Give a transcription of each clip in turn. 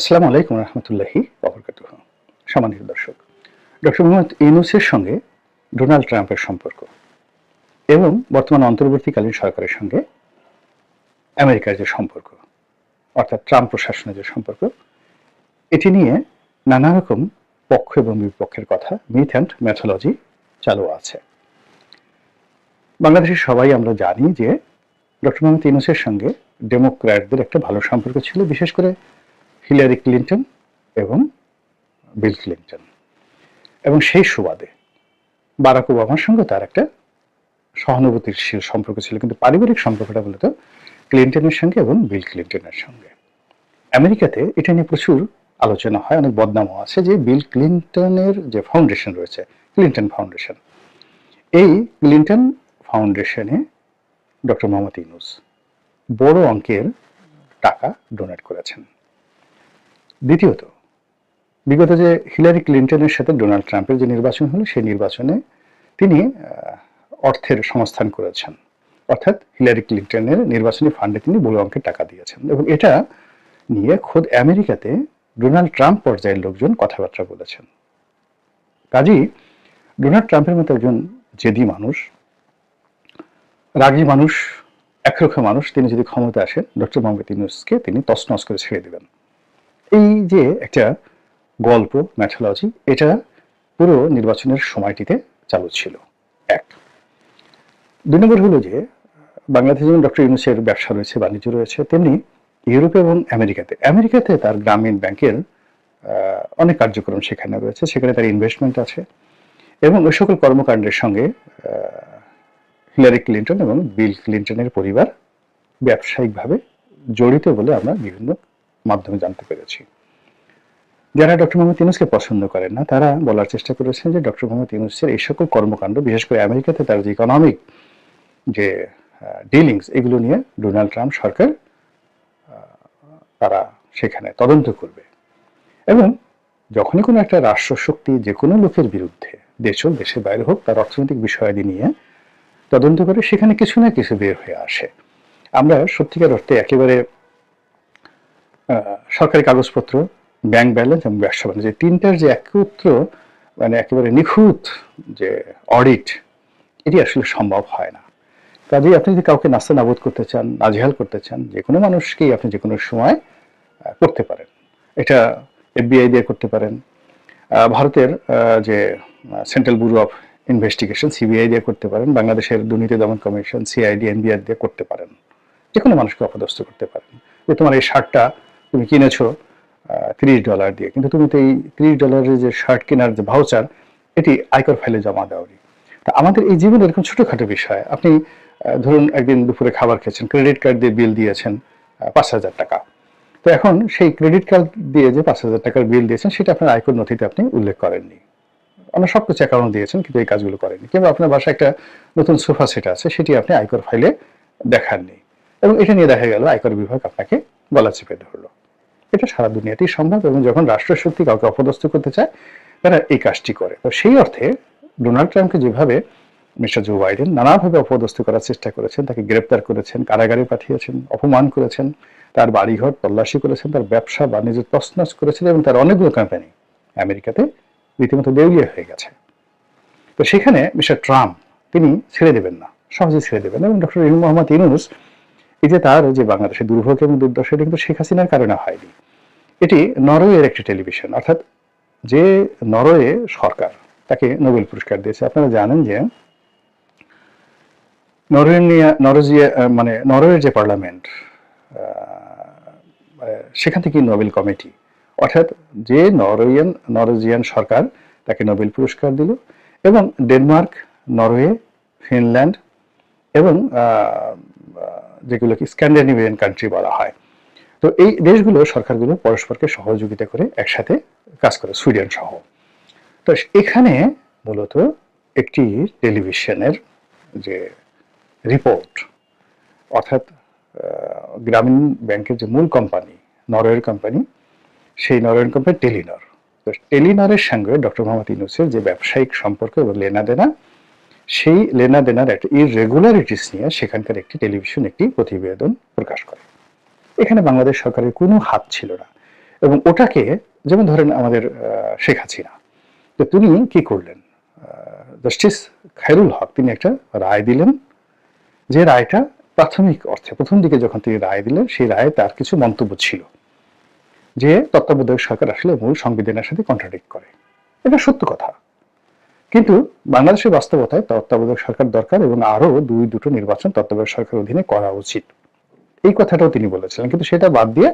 আসসালামু আলাইকুম রহমতুল্লাহি অবরকাতুহ সম্মানিত দর্শক, ডক্টর মোহাম্মদ ইউনুসের সঙ্গে ডোনাল্ড ট্রাম্পের সম্পর্ক এবং বর্তমান অন্তর্বর্তীকালীন সরকারের সঙ্গে আমেরিকার যে সম্পর্ক, অর্থাৎ ট্রাম্প প্রশাসনের যে সম্পর্ক, এটি নিয়ে নানা রকম পক্ষ এবং বিপক্ষের কথা মিথ অ্যান্ড ম্যাথোলজি চালু আছে। বাংলাদেশের সবাই আমরা জানি যে ডক্টর মোহাম্মদ ইউনুসের সঙ্গে ডেমোক্র্যাটদের একটা ভালো সম্পর্ক ছিল, বিশেষ করে হিলারি ক্লিন্টন এবং বিল ক্লিন্টন। এবং সেই সুবাদে বারাক ওবামার সঙ্গে তার একটা সহানুভূতিশীল সম্পর্ক ছিল, কিন্তু পারিবারিক সম্পর্কটা বলতো ক্লিন্টনের সঙ্গে এবং বিল ক্লিন্টনের সঙ্গে। আমেরিকাতে এটা নিয়ে প্রচুর আলোচনা হয়, অনেক বদনামও আছে যে বিল ক্লিন্টনের যে ফাউন্ডেশন রয়েছে, ক্লিন্টন ফাউন্ডেশন, এই ক্লিন্টন ফাউন্ডেশনে ডক্টর মোহাম্মদ ইউনুস বড় অঙ্কের টাকা ডোনেট করেছেন। দ্বিতীয়ত, বিগত যে হিলারি ক্লিন্টনের সাথে ডোনাল্ড ট্রাম্পের যে নির্বাচন হলো, সেই নির্বাচনে তিনি অর্থের সংস্থান করেছেন। অর্থাৎ হিলারি ক্লিন্টনের নির্বাচনী ফান্ডে তিনি বড় অঙ্কের টাকা দিয়েছেন। এবং এটা নিয়ে খোদ আমেরিকাতে ডোনাল্ড ট্রাম্প পর্যায়ের লোকজন কথাবার্তা বলেছেন। কাজেই ডোনাল্ড ট্রাম্পের মতো একজন জেদি মানুষ, রাগী মানুষ একরক্ষা মানুষ, তিনি যদি ক্ষমতা আসেন, ডক্টর মোহাম্মদ ইউনুসকে তিনি তছনছ করে ছেড়ে দেবেন। এই যে একটা গল্প ম্যাথোলজি এটা পুরো নির্বাচনের সময়টিতে চালু ছিল। এক। দুই নম্বর হলো যে, বাংলাদেশে যেমন ডক্টর ইউনুসের ব্যবসা রয়েছে, বাণিজ্য রয়েছে, তেমনি ইউরোপে এবং আমেরিকাতে। আমেরিকাতে তার গ্রামীণ ব্যাংকের অনেক কার্যক্রম সেখানে রয়েছে, সেখানে তার ইনভেস্টমেন্ট আছে এবং ওই সকল কর্মকাণ্ডের সঙ্গে হিলারি ক্লিন্টন এবং বিল ক্লিন্টনের পরিবার ব্যবসায়িকভাবে জড়িত বলে আমরা বিভিন্ন মাধ্যমে জানতে পেরেছি। যারা ডক্টর মোহাম্মদ ইউনুসকে পছন্দ করেন না, তারা বলার চেষ্টা করেছেন যে ডক্টর মোহাম্মদ ইউনুসের এই সকল কর্মকাণ্ড, বিশেষ করে আমেরিকাতে তার যে ইকোনমিক যে ডিলিংস এগুলো নিয়ে ডোনাল্ড ট্রাম্প সরকার তারা সেখানে তদন্ত করবে। এবং যখনই কোনো একটা রাষ্ট্রশক্তি যে কোনো লোকের বিরুদ্ধে, দেশ হোক, দেশের বাইরে হোক, তার অর্থনৈতিক বিষয়াদি নিয়ে তদন্ত করে সেখানে কিছু না কিছু বের হয়ে আসে। আমরা সত্যিকার অর্থে একেবারে সরকারি কাগজপত্র ব্যাংক ব্যালেন্স এবং ব্যবসা বাণিজ্য। তিনটার যে একত্র মানে একেবারে নিখুঁত যে অডিট এটি আসলে সম্ভব হয় না। কাজেই আপনি যদি কাউকে নাস্তা নাবুদ করতে চান, নাজেহাল করতে চান, যে কোনো মানুষকেই আপনি যে কোনো সময় করতে পারেন। এটা এফবিআই দিয়ে করতে পারেন। ভারতের যে central bureau of investigation CBI দিয়ে করতে পারেন। বাংলাদেশের দুর্নীতি দমন কমিশন, সিআইডি, এনবিআর দিয়ে করতে পারেন। যে কোনো মানুষকে অপদস্থ করতে পারেন। যে তোমার এই শার্টটা তুমি কিনেছো তিরিশ ডলার দিয়ে। কিন্তু তুমি তো এই তিরিশ ডলারের যে শার্ট কেনার যে ভাউচার এটি আয়কর ফাইলে জমা দেওয়ারই তা আমাদের এই জীবনে এরকম ছোটোখাটো বিষয়, আপনি ধরুন একদিন দুপুরে খাবার খেয়েছেন ক্রেডিট কার্ড দিয়ে বিল দিয়েছেন পাঁচ হাজার টাকা। তো এখন সেই ক্রেডিট কার্ড দিয়ে যে পাঁচ হাজার টাকার বিল দিয়েছেন, সেটা আপনার আয়কর নথিতে আপনি উল্লেখ করেননি। আপনার সব কিছু অ্যাকাউন্ট দিয়েছেন, কিন্তু এই কাজগুলো করেননি। কিংবা আপনার বাসায় একটা নতুন সোফা সেট আছে, সেটি আপনি আয়কর ফাইলে দেখাননি। এবং এটা নিয়ে দেখা গেল, আয়কর বিভাগ আপনাকে গলা চেপে ধরলো। এটা সারা দুনিয়াতেই সম্ভব এবং যখন রাষ্ট্রশক্তি কাউকে অপদস্থ করতে চায়, তারা এই কাজটি করে তো সেই অর্থে ডোনাল্ড ট্রাম্পকে যেভাবে মিস্টার জো বাইডেন নানাভাবে অপদস্থ করার চেষ্টা করেছেন, তাকে গ্রেপ্তার করেছেন, কারাগারে পাঠিয়েছেন, অপমান করেছেন, তার বাড়িঘর তল্লাশি করেছেন, তার ব্যবসা বাণিজ্য তছনছ করেছেন এবং তার অনেকগুলো কোম্পানি আমেরিকাতে রীতিমতো দেউলিয়া হয়ে গেছে তো সেখানে মিস্টার ট্রাম্প, তিনি ছেড়ে দেবেন না, সহজে ছেড়ে দেবেন। এবং ডক্টর মোহাম্মদ ইউনুস, এই যে তার যে বাংলাদেশের দুর্ভোগ এবং দুর্দশা কিন্তু শেখ হাসিনার কারণে হয়নি এটি নরওয়ের একটি টেলিভিশন, অর্থাৎ যে নরওয়ে সরকার তাকে নোবেল পুরস্কার দিয়েছে। আপনারা জানেন যে নরজিয়া মানে নরওয়ের যে পার্লামেন্ট সেখান থেকে নোবেল কমিটি, অর্থাৎ যে নরওয়েন, নরওয়েজিয়ান সরকার তাকে নোবেল পুরস্কার দিল এবং ডেনমার্ক, নরওয়ে, ফিনল্যান্ড এবং যেগুলোকে স্ক্যান্ডিনেভিয়ান কান্ট্রি বলা হয়। তো এই দেশগুলো সরকারগুলো পরস্পরকে সহযোগিতা করে একসাথে কাজ করে, সুইডেন সহ। তো এখানে মূলত একটি টেলিভিশনের যে রিপোর্ট, অর্থাৎ গ্রামীণ ব্যাংকের যে মূল কোম্পানি, নরওয়ের কোম্পানি, সেই নরওয়ের কোম্পানি টেলিনর। তো টেলিনরের সঙ্গে ডক্টর মোহাম্মদ ইউনুসের যে ব্যবসায়িক সম্পর্ক এবং লেনাদেনা, সেই লেনাদেনার একটা ইরেগুলারিটিস নিয়ে সেখানকার একটি টেলিভিশন, একটি প্রতিবেদন প্রকাশ করে। এখানে বাংলাদেশ সরকারের কোনো হাত ছিল না। এবং ওটাকে, যেমন ধরেন আমাদের শেখ হাসিনা তো তিনি কি করলেন? জাস্টিস খায়রুল হক, তিনি একটা রায় দিলেন যে রায়টা প্রাথমিক অর্থে, প্রথম দিকে যখন তিনি রায় দিলেন, সেই রায়ে তার কিছু মন্তব্য ছিল যে তত্ত্বাবধায়ক সরকার আসলে মূল সংবিধানের সাথে কন্ট্রাডিক্ট করে। এটা সত্য কথা। কিন্তু বাংলাদেশের বাস্তবতায় তত্ত্বাবধায়ক সরকার দরকার এবং আরও দুই দুটো নির্বাচন তত্ত্বাবধায়ক সরকার অধীনে করা উচিত। এই কথাটাও তিনি বলেছিলেন। কিন্তু সেটা বাদ দিয়ে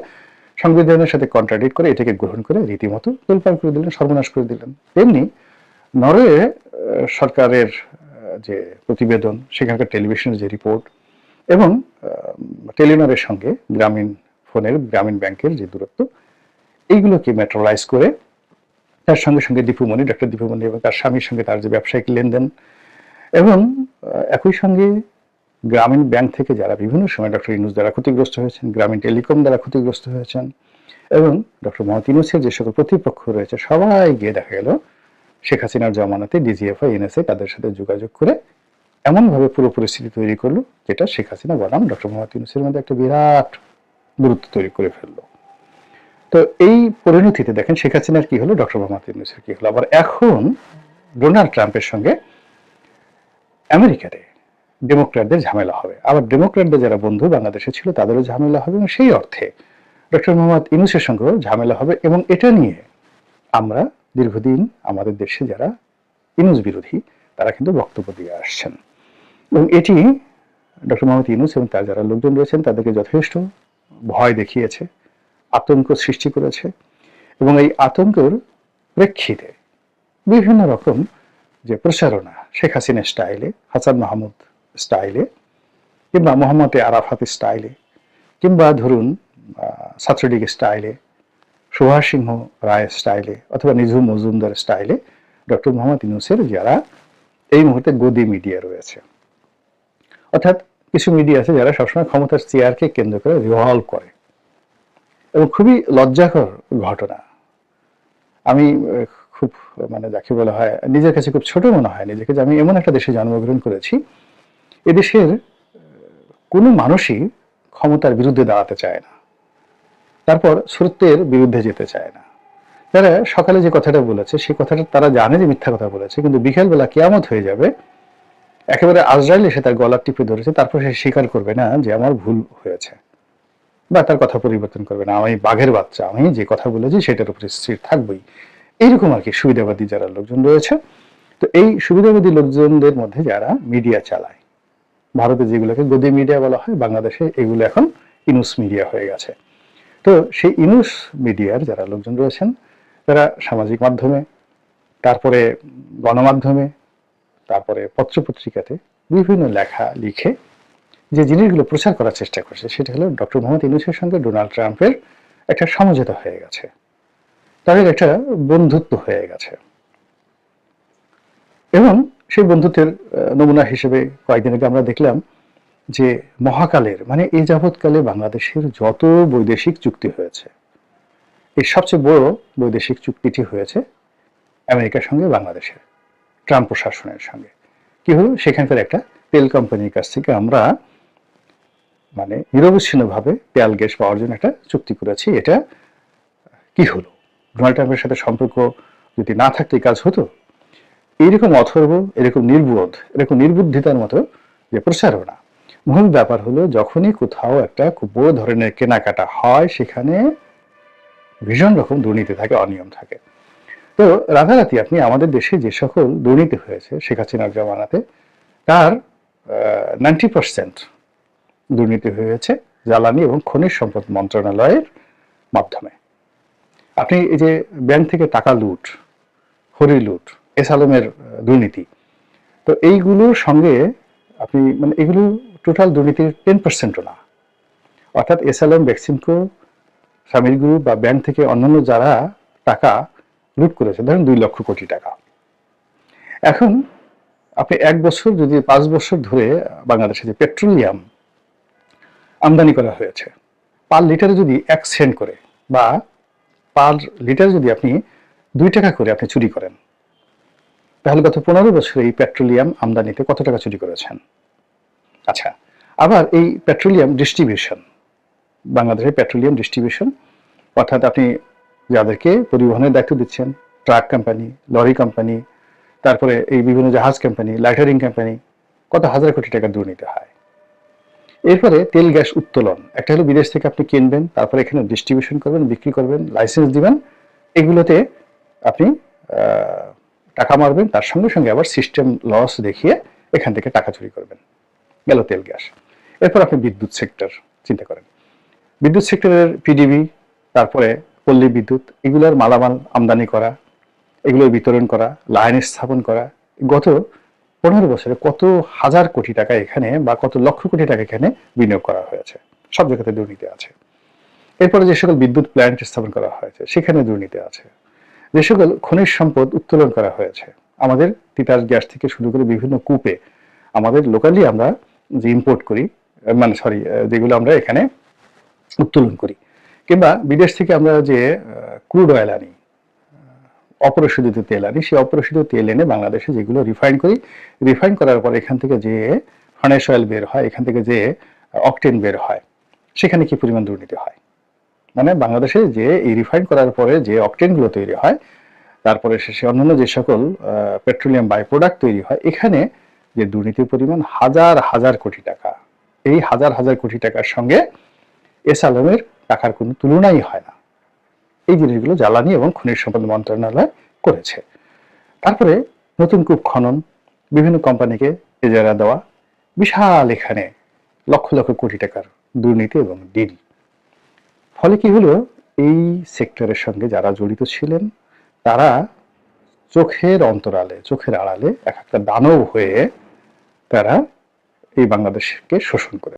সংবিধানের সাথে কন্ট্রাডিক্ট করে এটাকে গ্রহণ করে রীতিমতো তোলপাড় করে দিলেন, সর্বনাশ করে দিলেন। তেমনি নরওয়ে সরকারের যে প্রতিবেদন, সেখানকার টেলিভিশনের যে রিপোর্ট এবং টেলিনরের সঙ্গে গ্রামীণ ফোনের, গ্রামীণ ব্যাংকের যে দূরত্ব, এইগুলোকে মেট্রোলাইজ করে তার সঙ্গে সঙ্গে দীপুমণি ডক্টর দীপুমণি এবং তার স্বামীর সঙ্গে তার যে ব্যবসায়িক লেনদেন এবং একই সঙ্গে গ্রামীণ ব্যাংক থেকে যারা বিভিন্ন সময় ডক্টর ইনুস দ্বারা ক্ষতিগ্রস্ত হয়েছেন, গ্রামীণ টেলিকম দ্বারা ক্ষতিগ্রস্ত হয়েছেন এবং ডক্টর মোহাম্মদ ইনুসের যে সকল প্রতিপক্ষ রয়েছে, সবাই গিয়ে দেখা গেল শেখ হাসিনার জমানাতে ডিজিএফআই, এনএসএ তাদের সাথে যোগাযোগ করে এমনভাবে পুরো পরিস্থিতি তৈরি করল যেটা শেখ হাসিনা বনাম ডক্টর মোহাম্মদ ইউনুসের মধ্যে একটা বিরাট গুরুত্ব তৈরি করে ফেলল। তো এই পরিণতিতে দেখেন শেখ হাসিনার কি হলো, ডক্টর মোহাম্মদ ইউনুসের কি হলো। আবার এখন ডোনাল্ড ট্রাম্পের সঙ্গে আমেরিকাতে ডেমোক্র্যাটদের ঝামেলা হবে। আবার ডেমোক্র্যাটদের যারা বন্ধু বাংলাদেশে ছিল, তাদেরও ঝামেলা হবে এবং সেই অর্থে ডক্টর মোহাম্মদ ইউনুসের সঙ্গেও ঝামেলা হবে এবং এটা নিয়ে আমরা দীর্ঘদিন আমাদের দেশে যারা ইনুস বিরোধী, তারা কিন্তু বক্তব্য দিয়ে আসছেন। এবং এটি ডক্টর মোহাম্মদ ইউনুস এবং তার যারা লোকজন রয়েছেন, তাদেরকে যথেষ্ট ভয় দেখিয়েছে, আতঙ্ক সৃষ্টি করেছে এবং এই আতঙ্কের প্রেক্ষিতে বিভিন্ন রকম যে প্রচারণা শেখ হাসিনা স্টাইলে, হাসান মাহমুদ স্টাইলে, কিংবা মোহাম্মদ আরাফাত স্টাইলে, কিংবা ধরুন ছাত্রলীগ স্টাইলে, সুভাষ সিংহ রায় স্টাইলে, অথবা নিঝুম মজুমদার স্টাইলে, ডক্টর মোহাম্মদ ইউনুসের যারা এই মুহূর্তে গদি মিডিয়া রয়েছে। অর্থাৎ কিছু মিডিয়া আছে যারা সবসময় ক্ষমতার চেয়ারকে কেন্দ্র করে রিভলভ করে। এবং খুবই লজ্জাকর ঘটনা। আমি খুব মানে যাকে বলা হয়, নিজের কাছে খুব ছোট মনে হয়, নিজেকে যে আমি এমন একটা দেশে জন্মগ্রহণ করেছি এদেশের কোনো মানুষই ক্ষমতার বিরুদ্ধে দাঁড়াতে চায় না। তারপর সত্যের বিরুদ্ধে যেতে চায় না। তারা সকালে যে কথাটা বলেছে সেই কথাটা তারা জানে যে মিথ্যা কথা বলেছে, কিন্তু বিকেলবেলা কেয়ামত হয়ে যাবে, একেবারে আজরাইল এসে তার গলা টিপে ধরেছে, তারপর সে স্বীকার করবে না যে আমার ভুল হয়েছে বা তার কথা পরিবর্তন করবে না। আমি বাঘের বাচ্চা, আমি যে কথা বলেছি সেটার উপরে স্থির থাকবই। এইরকম আর কি সুবিধাবাদী যারা লোকজন রয়েছে। তো এই সুবিধাবাদী লোকজনদের মধ্যে যারা মিডিয়া চালায় ভারতে যেগুলোকে গদি মিডিয়া বলা হয়, বাংলাদেশে এগুলো এখন ইনুস মিডিয়া হয়ে গেছে। তো সেই ইনুস মিডিয়ার যারা লোকজন রয়েছেন, তারা সামাজিক মাধ্যমে, তারপরে গণমাধ্যমে, তারপরে পত্রপত্রিকাতে বিভিন্ন লেখা লিখে যে জিনিসগুলো প্রচার করার চেষ্টা করছে, সেটা হলো ডক্টর মোহাম্মদ ইউনুসের সঙ্গে ডোনাল্ড ট্রাম্পের একটা সমঝোতা হয়ে গেছে। তাদের একটা বন্ধুত্ব হয়ে গেছে। এবং সেই বন্ধুত্বের নমুনা হিসেবে কয়েকদিন আগে আমরা দেখলাম যে মহাকালের মানে এই যাবৎকালে বাংলাদেশের যত বৈদেশিক চুক্তি হয়েছে এই সবচেয়ে বড় বৈদেশিক চুক্তিটি হয়েছে আমেরিকার সঙ্গে বাংলাদেশের, ট্রাম্প প্রশাসনের সঙ্গে। কি হলো? সেখানকার একটা তেল কোম্পানির কাছ থেকে আমরা মানে নিরবচ্ছিন্নভাবে তেল, গ্যাস পাওয়ার জন্য একটা চুক্তি করেছি। এটা কি হলো? ডোনাল্ড ট্রাম্পের সাথে সম্পর্ক যদি না থাকতে কাজ হতো এইরকম অথর্ব, এরকম নির্বোধ, এরকম নির্বুদ্ধিতার মতো যে প্রসারণা মূল ব্যাপার হলো যখনই কোথাও একটা খুব বড় ধরনের কেনাকাটা হয়, সেখানে ভীষণ রকম দুর্নীতি থাকে, অনিয়ম থাকে। তো রাতারাতি আপনি আমাদের দেশে যে সকল দুর্নীতি হয়েছে, শেখ হাসিনার জমানাতে, তার নাইনটি পার্সেন্ট দুর্নীতি হয়েছে জ্বালানি এবং খনিজ সম্পদ মন্ত্রণালয়ের মাধ্যমে। আপনি এই যে ব্যাংক থেকে টাকা লুট, হরি লুট এস আলমের দুর্নীতি। তো এইগুলোর সঙ্গে আপনি মানে এগুলো টোটাল দুর্নীতির টেন পার্সেন্টও না। অর্থাৎ এস আলম ভ্যাকসিনকো স্বামীর গ্রুপ বা ব্যাংক থেকে অন্যান্য যারা টাকা লুট করেছে, ধরেন দুই লক্ষ কোটি টাকা। এখন আপনি এক বছর যদি পাঁচ বছর ধরে বাংলাদেশে যে পেট্রোলিয়াম আমদানি করা হয়েছে, পার লিটারে যদি এক সেন্ট করে বা পার লিটার যদি আপনি দুই টাকা করে আপনি চুরি করেন তাহলে গত পনেরো বছরে এই পেট্রোলিয়াম আমদানিতে কত টাকা চুরি করেছেন? আচ্ছা আবার এই পেট্রোলিয়াম ডিস্ট্রিবিউশন, বাংলাদেশের পেট্রোলিয়াম ডিস্ট্রিবিউশন, অর্থাৎ আপনি যাদেরকে পরিবহনের দায়িত্ব দিচ্ছেন, ট্রাক কোম্পানি, লরি কোম্পানি, তারপরে এই বিভিন্ন জাহাজ কোম্পানি লাইটারিং কোম্পানি, কত হাজার কোটি টাকা দুর্নীতি হয়। এরপরে তেল গ্যাস উত্তোলন, একটা হলো বিদেশ থেকে আপনি কিনবেন, তারপরে এখানে ডিস্ট্রিবিউশন করবেন, বিক্রি করবেন লাইসেন্স দিবেন, এগুলোতে আপনি টাকা মারবেন, তার সঙ্গে সঙ্গে আবার সিস্টেম লস দেখিয়ে এখান থেকে টাকা চুরি করবেন। গেল তেল গ্যাস। এরপর আপনি বিদ্যুৎ সেক্টর চিন্তা করেন। বিদ্যুৎ সেক্টরের পিডিবি তারপরে পল্লী বিদ্যুৎ, এগুলোর মালামাল আমদানি করা, এগুলোর বিতরণ করা, লাইন স্থাপন করা। গত পনেরো বছরে কত হাজার কোটি টাকা এখানে বা কত লক্ষ কোটি টাকা এখানে বিনিয়োগ করা হয়েছে। সব জায়গাতে দুর্নীতি আছে। এরপরে যে সকল বিদ্যুৎ প্ল্যান্ট স্থাপন করা হয়েছে, সেখানে দুর্নীতি আছে। যে সকল খনিজ সম্পদ উত্তোলন করা হয়েছে, আমাদের তিতাস গ্যাস থেকে শুরু করে বিভিন্ন কূপে আমাদের লোকালি আমরা যে ইম্পোর্ট করি মানে সরি যেগুলো আমরা এখানে উত্তোলন করি। কিংবা বিদেশ থেকে আমরা যে ক্রুড অয়েল আনি অপরিশোধিত তেল আনি, সেই অপরিশোধিত তেল এনে বাংলাদেশে যেগুলো রিফাইন করি রিফাইন করার পর এখান থেকে যে ফার্নেস অয়েল বের হয়, এখান থেকে যে অকটেন বের হয়, সেখানে কি পরিমাণ দুর্নীতি হয়? মানে বাংলাদেশে যে এই রিফাইন করার পরে যে অকটেনগুলো তৈরি হয়, তারপরে শেষে অন্যান্য যে সকল পেট্রোলিয়াম বাই প্রোডাক্ট তৈরি হয়, এখানে যে দুর্নীতির পরিমাণ হাজার হাজার কোটি টাকা। এই হাজার হাজার কোটি টাকার সঙ্গে এস আলমের টাকার কোনো তুলনাই হয় না। এই জিনিসগুলো জ্বালানি এবং খনিজ সম্পদ মন্ত্রণালয় করেছে। তারপরে নতুন কূপ খনন, বিভিন্ন কোম্পানিকে এজারা দেওয়া, বিশাল এখানে লক্ষ লক্ষ কোটি টাকার দুর্নীতি এবং ডিল। ফলে কি হলো? এই সেক্টরের সঙ্গে যারা জড়িত ছিলেন, তারা চোখের অন্তরালে, চোখের আড়ালে এক একটা দানব হয়ে তারা এই বাংলাদেশকে শোষণ করে